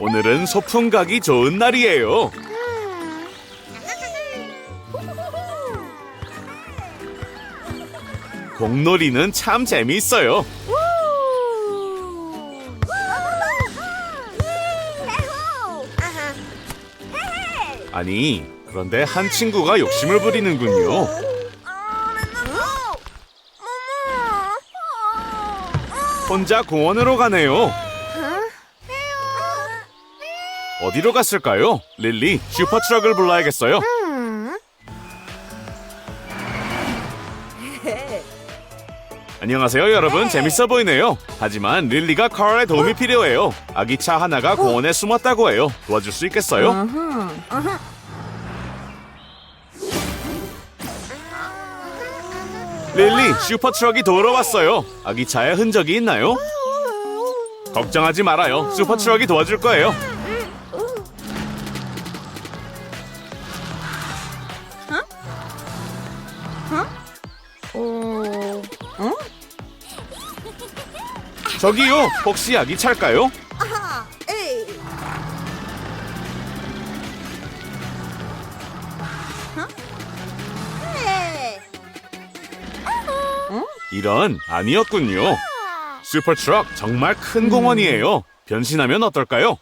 오늘은 소풍 가기 좋은 날이에요. 공놀이는 참 재미있어요. 아니, 그런데 한 친구가 욕심을 부리는군요. 혼자 공원으로 가네요. 어디로 갔을까요? 릴리, 슈퍼트럭을 불러야겠어요. 안녕하세요, 여러분. 재밌어 보이네요. 하지만 릴리가 카라의 도움이 필요해요. 아기차 하나가 공원에 숨었다고 해요. 도와줄 수 있겠어요? 릴리, 슈퍼트럭이 도로 왔어요. 아기차에 흔적이 있나요? 걱정하지 말아요. 슈퍼트럭이 도와줄 거예요. 저기요, 혹시 아기차일까요? 이런 아니었군요. 슈퍼트럭 정말 큰 공원이에요. 변신하면 어떨까요?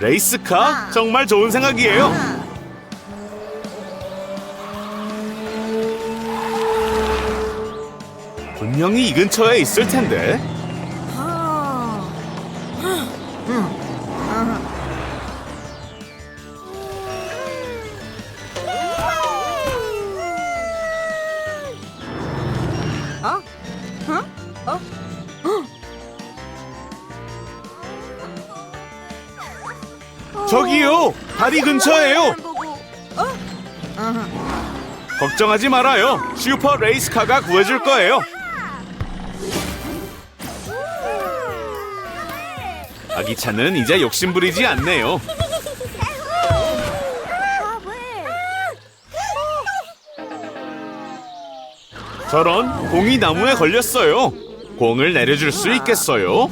레이스카? 정말 좋은 생각이에요. 분명히 이 근처에 있을 텐데. 저기요, 다리 근처에요. 걱정하지 말아요. 슈퍼 레이스카가 구해줄 거예요. 아기차는 이제 욕심 부리지 않네요. 저런 공이 나무에 걸렸어요. 공을 내려줄 수 있겠어요?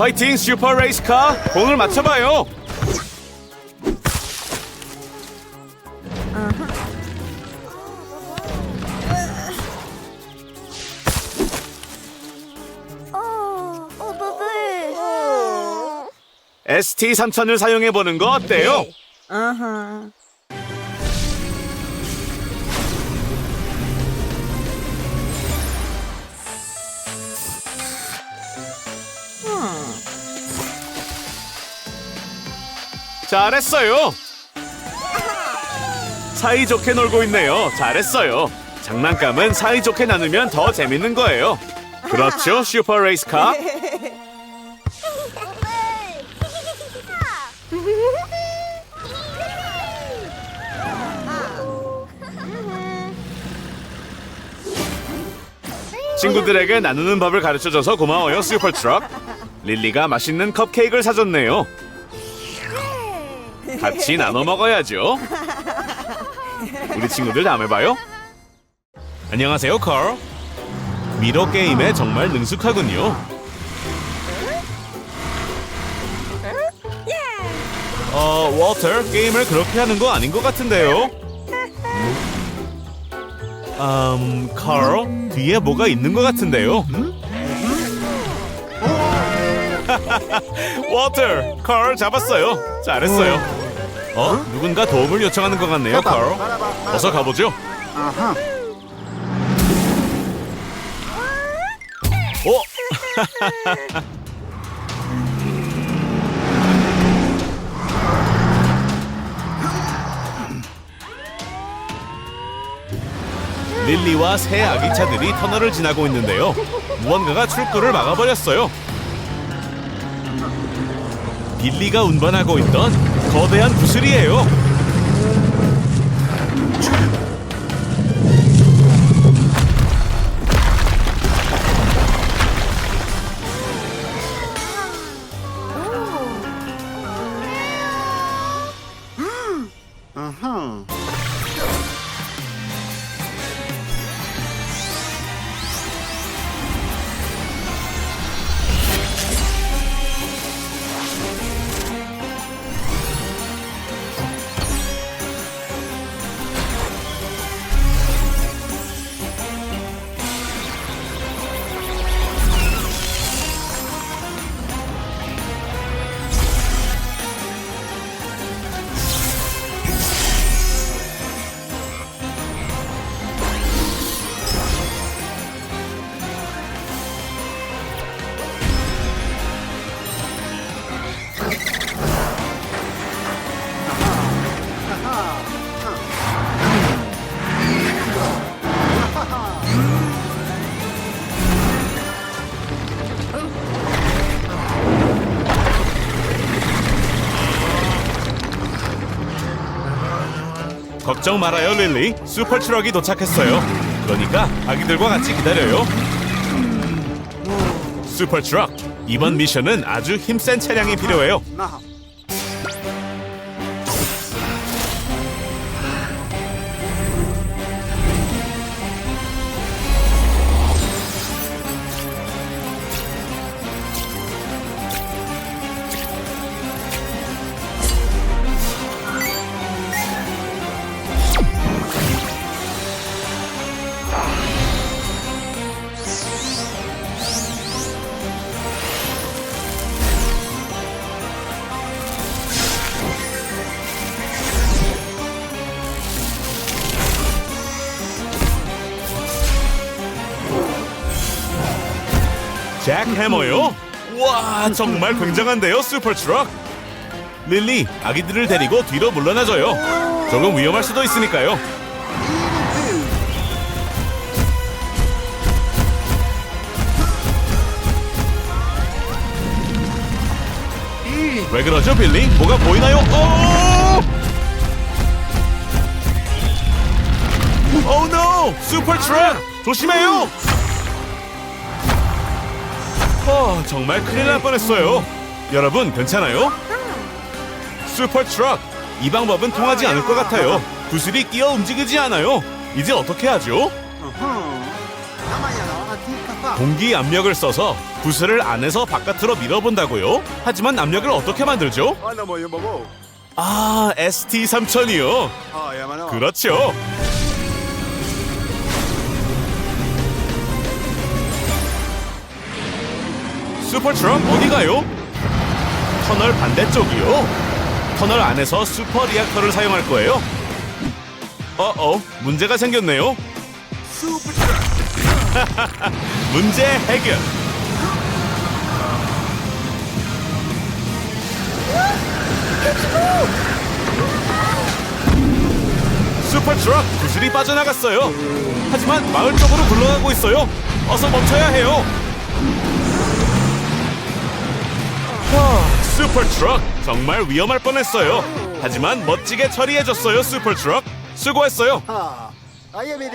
파이팅 슈퍼 레이스카. 공을 맞춰봐요. ST 3000을 사용해 보는 거 어때요? 잘했어요. 사이좋게 놀고 있네요. 잘했어요. 장난감은 사이좋게 나누면 더 재밌는 거예요. 그렇죠, 슈퍼 레이스카? 친구들에게 나누는 법을 가르쳐줘서 고마워요, 슈퍼 트럭. 릴리가 맛있는 컵케이크를 사줬네요. 같이 나눠 먹어야죠. 우리 친구들 다음에 봐요. 안녕하세요, 컬. 미러 게임에 정말 능숙하군요. 어, 워터, 게임을 그렇게 하는 거 아닌 것 같은데요? 음, 컬, 뒤에 뭐가 있는 것 같은데요? 워터, 컬 잡았어요. 잘했어요. 어? 누군가 도움을 요청하는 것 같네요, 컬. 어서 가보죠. 어? 릴리와 새 아기차들이 터널을 지나고 있는데요. 무언가가 출구를 막아버렸어요. 빌리가 운반하고 있던 거대한 구슬이에요. 걱정 말아요, 릴리. 슈퍼 트럭이 도착했어요. 그러니까 아기들과 같이 기다려요. 슈퍼 트럭. 이번 미션은 아주 힘센 차량이 필요해요. 해머요? 와, 정말 굉장한데요, 슈퍼 트럭. 릴리, 아기들을 데리고 뒤로 물러나줘요. 조금 위험할 수도 있으니까요. 왜 그러죠, 빌리? 뭐가 보이나요? 오! 오 노! 슈퍼 트럭! 조심해요! 어, 정말 큰일 날 뻔했어요. 여러분, 괜찮아요? 슈퍼 트럭! 이 방법은 통하지 않을 것 같아요. 구슬이 끼어 움직이지 않아요. 이제 어떻게 하죠? 공기 압력을 써서 구슬을 안에서 바깥으로 밀어본다고요? 하지만 압력을 어떻게 만들죠? Yung babo? 아, ST3000이요. Oh, yaman no. 그렇죠. 슈퍼트럭 어디 가요? 터널 반대쪽이요. 터널 안에서 슈퍼 리액터를 사용할 거예요. 어어, 문제가 생겼네요. 문제 해결. 슈퍼 트럭 구슬이 빠져나갔어요. 하지만 마을 쪽으로 굴러가고 있어요. 어서 멈춰야 해요. 슈퍼트럭 정말 위험할 뻔했어요. 하지만 멋지게 처리해줬어요. 슈퍼트럭 수고했어요. Baby.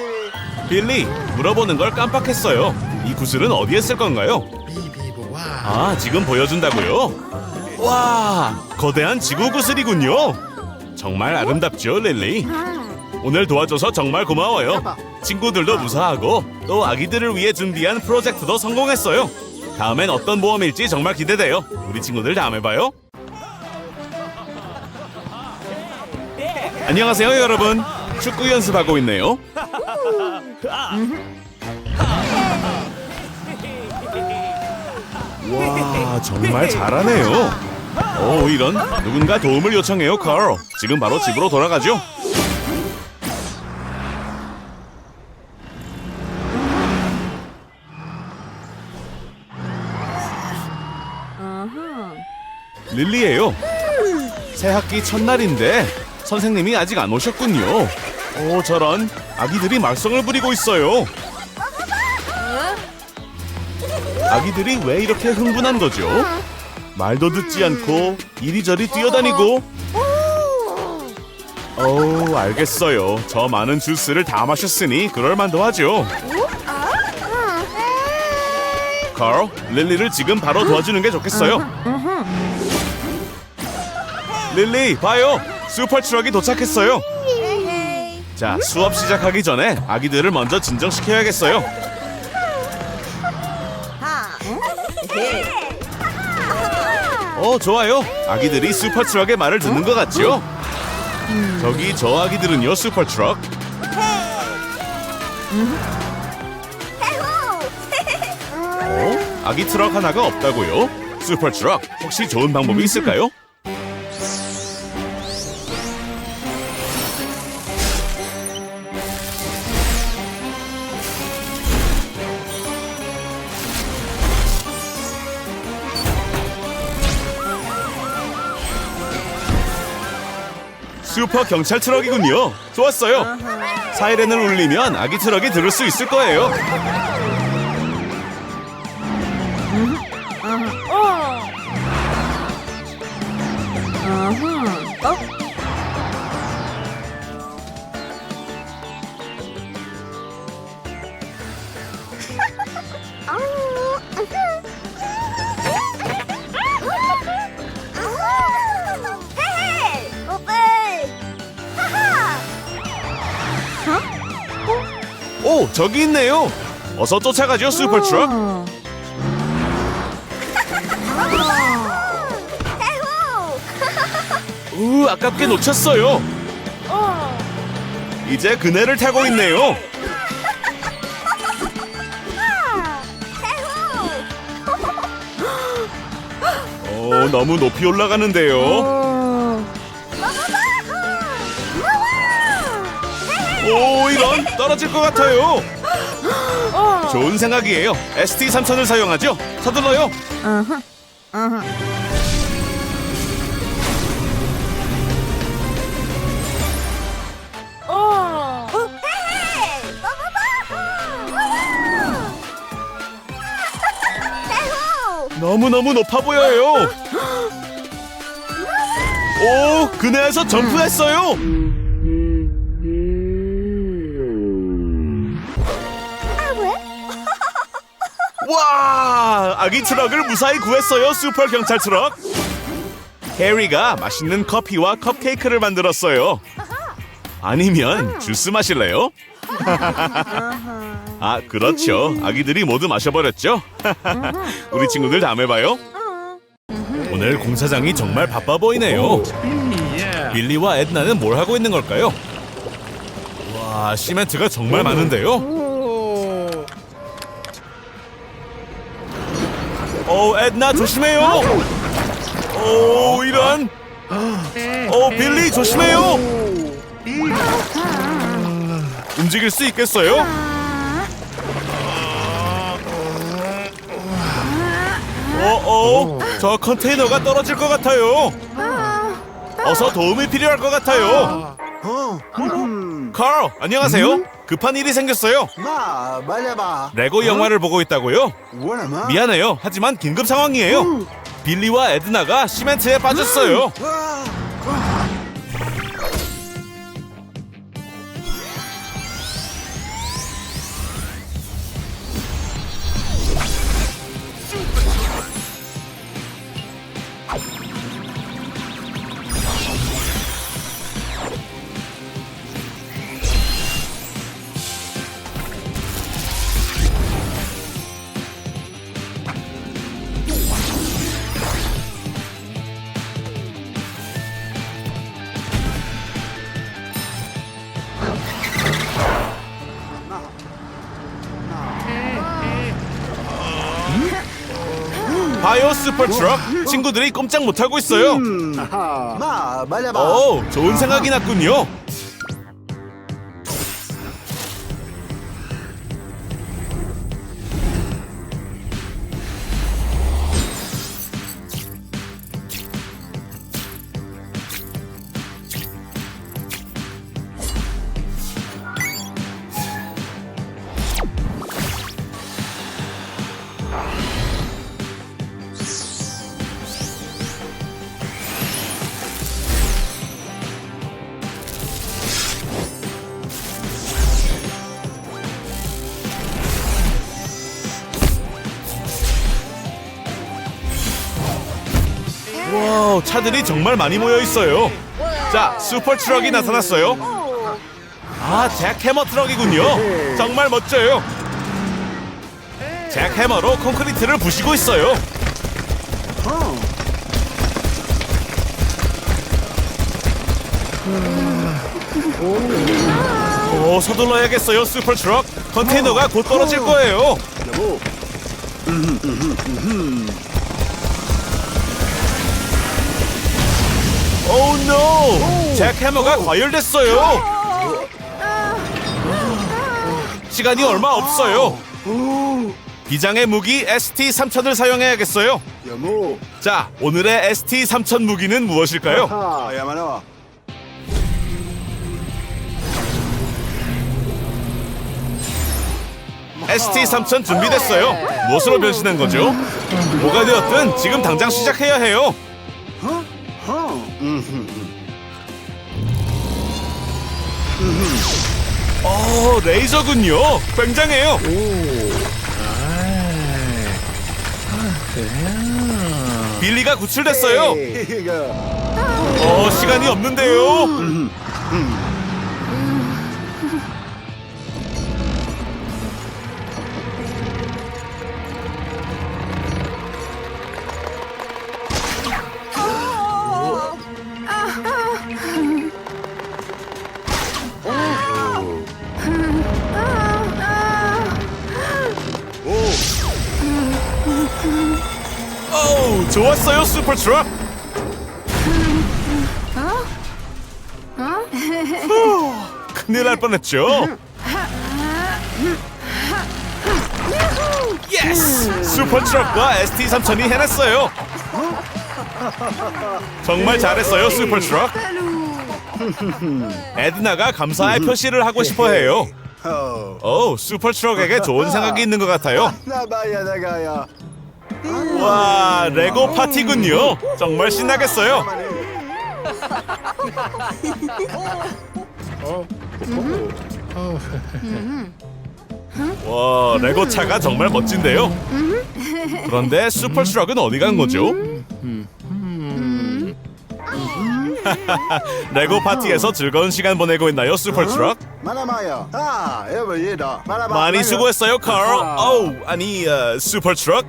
빌리 물어보는 걸 깜빡했어요. 이 구슬은 어디에 쓸 건가요? 아, 지금 보여준다고요? 와, 거대한 지구 구슬이군요. 정말 아름답죠, 릴리? 오늘 도와줘서 정말 고마워요. 친구들도 무사하고 또 아기들을 위해 준비한 프로젝트도 성공했어요. 다음엔 어떤 모험일지 정말 기대돼요. 우리 친구들 다음에 봐요. 안녕하세요, 여러분. 축구 연습하고 있네요. 와 정말 잘하네요. 오 이런 누군가 도움을 요청해요, 카로. 지금 바로 집으로 돌아가죠. 릴리예요. 새 학기 첫날인데 선생님이 아직 안 오셨군요. 오 저런 아기들이 말썽을 부리고 있어요. 아기들이 왜 이렇게 흥분한 거죠? 말도 듣지 않고 이리저리 뛰어다니고 오 알겠어요 저 많은 주스를 다 마셨으니 그럴 만도 하죠 카로 릴리를 지금 바로 도와주는 게 좋겠어요 릴리 봐요 슈퍼 트럭이 도착했어요. 자, 수업 시작하기 전에 아기들을 먼저 진정시켜야겠어요. 어, 좋아요. 아기들이 슈퍼 트럭의 말을 듣는 것 같죠? 저기 저 아기들은요, 슈퍼 트럭. 어? 아기 트럭 하나가 없다고요? 슈퍼 트럭 혹시 좋은 방법이 있을까요? 슈퍼 경찰 트럭이군요. 좋았어요. 사이렌을 울리면 아기 트럭이 들을 수 있을 거예요. 저기 있네요. 어서 쫓아가죠, 슈퍼 트럭. 우, 아깝게 놓쳤어요. 이제 그네를 타고 있네요. 어, 너무 높이 올라가는데요. 오, 이런 떨어질 것 같아요. 좋은 생각이에요. ST 3000을 사용하죠. 서둘러요. 너무 너무 높아 보여요. 오, 그네에서 점프했어요. 와, 아기 트럭을 무사히 구했어요. 슈퍼 경찰 트럭. 해리가 맛있는 커피와 컵케이크를 만들었어요. 아니면 주스 마실래요? 아, 그렇죠. 아기들이 모두 마셔버렸죠. 우리 친구들 다음에 봐요. 오늘 공사장이 정말 바빠 보이네요. 빌리와 에드나는 뭘 하고 있는 걸까요? 와, 시멘트가 정말 많은데요. 어, 에드나 조심해요. 오, 이런. 어, 빌리 조심해요. 움직일 수 있겠어요? 어, 어, 저 컨테이너가 떨어질 것 같아요. 어서 도움이 필요할 것 같아요. Hmm. 카л, 안녕하세요. 급한 일이 생겼어요. Ma, balaba. 레고 영화를 보고 있다고요? Ma. 미안해요. 하지만 긴급 상황이에요. 빌리와 에드나가 시멘트에 빠졌어요. Ah. 바 슈퍼 트럭 친구들이 꼼짝 못하고 있어요. Balaba. 오, 좋은 생각이 났군요. 와우, 차들이 정말 많이 모여 있어요. 자, 슈퍼 트럭이 나타났어요. 아, 잭 해머 트럭이군요. 정말 멋져요. 잭 해머로 콘크리트를 부시고 있어요. 오, 서둘러야겠어요, 슈퍼 트럭. 컨테이너가 곧 떨어질 거예요. 여보. 오, 노! 잭 해머가 과열됐어요. 시간이 얼마 없어요. 비장의 무기 ST-3000을 사용해야겠어요. 자, 오늘의 ST-3000 무기는 무엇일까요? 아, 야마나. ST-3000 준비됐어요. 무엇으로 변신한 거죠? 뭐가 되었든 지금 당장 시작해야 해요. 어, 레이저군요. 굉장해요. 빌리가 구출됐어요. 이거. 어, 시간이 없는데요. 어우, 좋았어요, 슈퍼 트럭. 후, 큰일 날 뻔했죠. 예스! 슈퍼 트럭과 ST 3000이 해냈어요. 정말 잘했어요, 슈퍼 트럭. 에드나가 감사의 표시를 하고 싶어 해요. 어. 오, 슈퍼 트럭에게 좋은 생각이 있는 것 같아요. 나봐야 나가야. 와, 레고 파티군요. 정말 신나겠어요. 와, 레고 차가 정말 멋진데요. 그런데 슈퍼 트럭은 어디 간 거죠? 레고 파티에서 즐거운 시간 보내고 있나요, 슈퍼 트럭? 마나마야. 아, 여보 얘다. 많이 수고했어요, 카얼. 어우, 아니, 어, 슈퍼 트럭.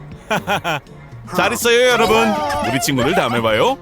잘 있어요, 여러분. 우리 친구들 다음에 봐요.